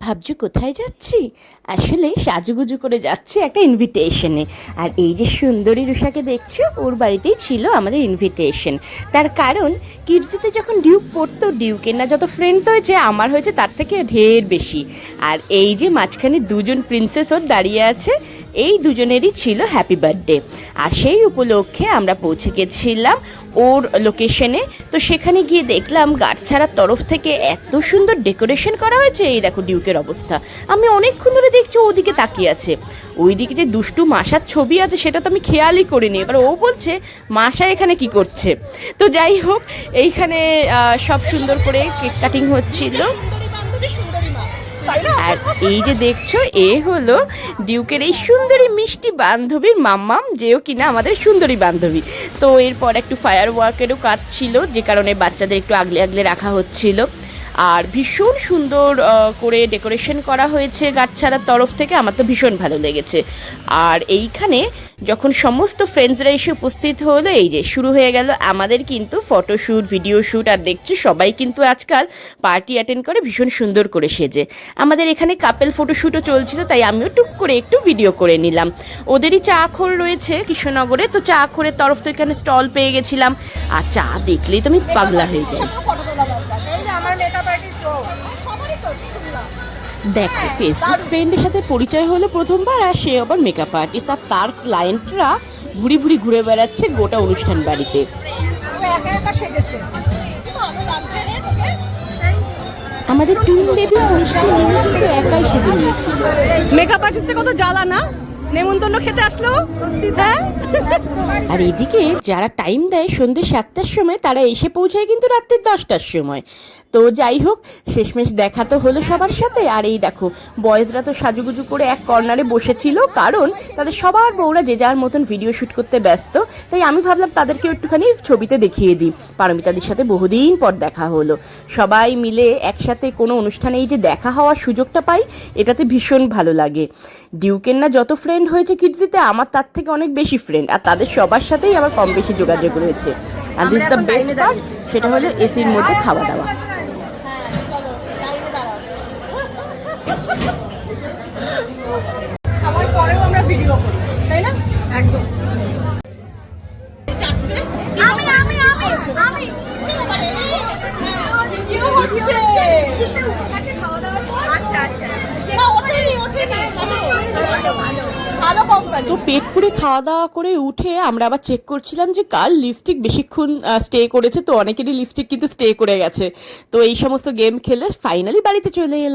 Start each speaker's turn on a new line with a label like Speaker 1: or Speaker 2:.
Speaker 1: ভাবছ কোথায় যাচ্ছি? আসলে সাজুগুজু করে যাচ্ছি একটা ইনভিটেশনে আর এই যে সুন্দরী রুষাকে দেখছ, ওর বাড়িতেই ছিল আমাদের ইনভিটেশন তার কারণ, কীর্তিতে যখন ডিউক পড়তো ডিউকের না যত ফ্রেন্ড হয়েছে, আমার হয়েছে তার থেকে ঢের বেশি। আর এই যে মাঝখানে দুজন প্রিন্সেস ওর দাঁড়িয়ে আছে এই দুজনেরই ছিল হ্যাপি বার্থডে আর সেই উপলক্ষে আমরা পৌঁছে গেছিলাম ওর লোকেশনে তো সেখানে গিয়ে দেখলাম গাছছাড়ার তরফ থেকে এত সুন্দর ডেকোরেশন করা হয়েছে। এই দেখো ডিউকের অবস্থা। আমি অনেকক্ষণ ধরে দেখছি ওদিকে তাকিয়ে আছে। ওইদিকে যে দুষ্টু মাসার ছবি আছে, সেটা তো আমি খেয়ালই করিনি। এবার ও বলছে, মাসা এখানে কি করছে? তো যাই হোক, এইখানে সব সুন্দর করে কেক কাটিং হচ্ছিল। আর এই যে দেখছ, এ হলো ডিউকের এই সুন্দরী মিষ্টি বান্ধবীর মাম্মাম, যেও কিনা আমাদের সুন্দরী বান্ধবী। তো এরপর একটু ফায়ার ওয়ার্কেরও কাজ ছিল, যে কারণে বাচ্চাদের একটু আগলে আগলে রাখা হচ্ছিল। আর ভীষণ সুন্দর করে ডেকোরেশন করা হয়েছে গাছছাড়ার তরফ থেকে। আমার তো ভীষণ ভালো লেগেছে। আর এইখানে যখন সমস্ত ফ্রেন্ডসরা এসে উপস্থিত হলো, এই যে শুরু হয়ে গেল। আমাদের কিন্তু ফটোশ্যুট ভিডিও শ্যুট আর দেখছি সবাই কিন্তু আজকাল পার্টি অ্যাটেন্ড করে, ভীষণ সুন্দর করে সেজে। আমাদের এখানে কাপেল ফটোশ্যুটও চলছিল, তাই আমিও টুক করে একটু ভিডিও করে নিলাম। ওদেরই চা খোর রয়েছে কৃষ্ণনগরে, তো চা খোরের তরফ তো এখানে স্টল পেয়ে গেছিলাম। আর চা দেখলেই তো আমি পাগলা হয়ে যাই। দেখো ফেসবুক ফ্রেন্ডের সাথে পরিচয় হলো প্রথমবার আর সে আবার মেকআপ আর্টিস্ট আর তার ক্লায়েন্টরা ঘুরি ঘুরি ঘুরে বেড়াচ্ছে গোটা অনুষ্ঠান বাড়িতে। আমাদের টুন বেবি অনুষ্ঠান একাই সেজে নিয়েছিল
Speaker 2: মেকআপ আর্টিস্টের কত জ্বালা না? নেমন্তন্ন খেতে আসলো? হ্যাঁ?
Speaker 1: আর এদিকে যারা টাইম দেয় সন্ধ্যে সাতটার সময় তারা এসে পৌঁছায় কিন্তু রাত্রি দশটার সময়। তো যাই হোক শেষমেশ দেখা তো হলো সবার সাথে। আর এই দেখো বয়েজরা তো সাজুগুজু করে এক কর্নারে বসেছিল কারণ তাদের সবার বউরা যে যার মতন ভিডিও শ্যুট করতে ব্যস্ত। তাই আমি ভাবলাম তাদেরকে একটুখানি ছবিতে দেখিয়ে দিই। পারমিতাদের সাথে বহুদিন পর দেখা হলো। সবাই মিলে একসাথে কোনো অনুষ্ঠানে এই যে দেখা হওয়ার সুযোগটা পাই এটাতে ভীষণ ভালো লাগে। ডিউকের না যত ফ্রেন্ড হয়েছে কীর্তিতে আমার তার থেকে অনেক বেশি ফ্রেন্ড আর তাদের সবার সাথেই আমার কম বেশি যোগাযোগ রয়েছে। আর দিস দ্য বেস্ট পার্ট সেটা হলো এসির মধ্যে খাওয়া দাওয়া।
Speaker 2: হ্যাঁ চলো লাইনে দাঁড়াও খাবার পরেও আমরা ভিডিও করি তাই না? একদম। আমি আমি আমি আমি। ভিডিও হচ্ছে। খাওয়া দাওয়ার পর? আচ্ছা আচ্ছা। না ওঠেনি ওঠেনি। ভালো কোম্পানি
Speaker 1: তো পেট পুরে খাওয়া দাওয়া করে উঠে আমরা আবার চেক করছিলাম যে কার লিপস্টিক বেশিক্ষণ স্টে করেছে। তো অনেকেরই লিপস্টিক কিন্তু স্টে করে গেছে। তো এই সমস্ত গেম খেলে ফাইনালি বাড়িতে চলে এলাম।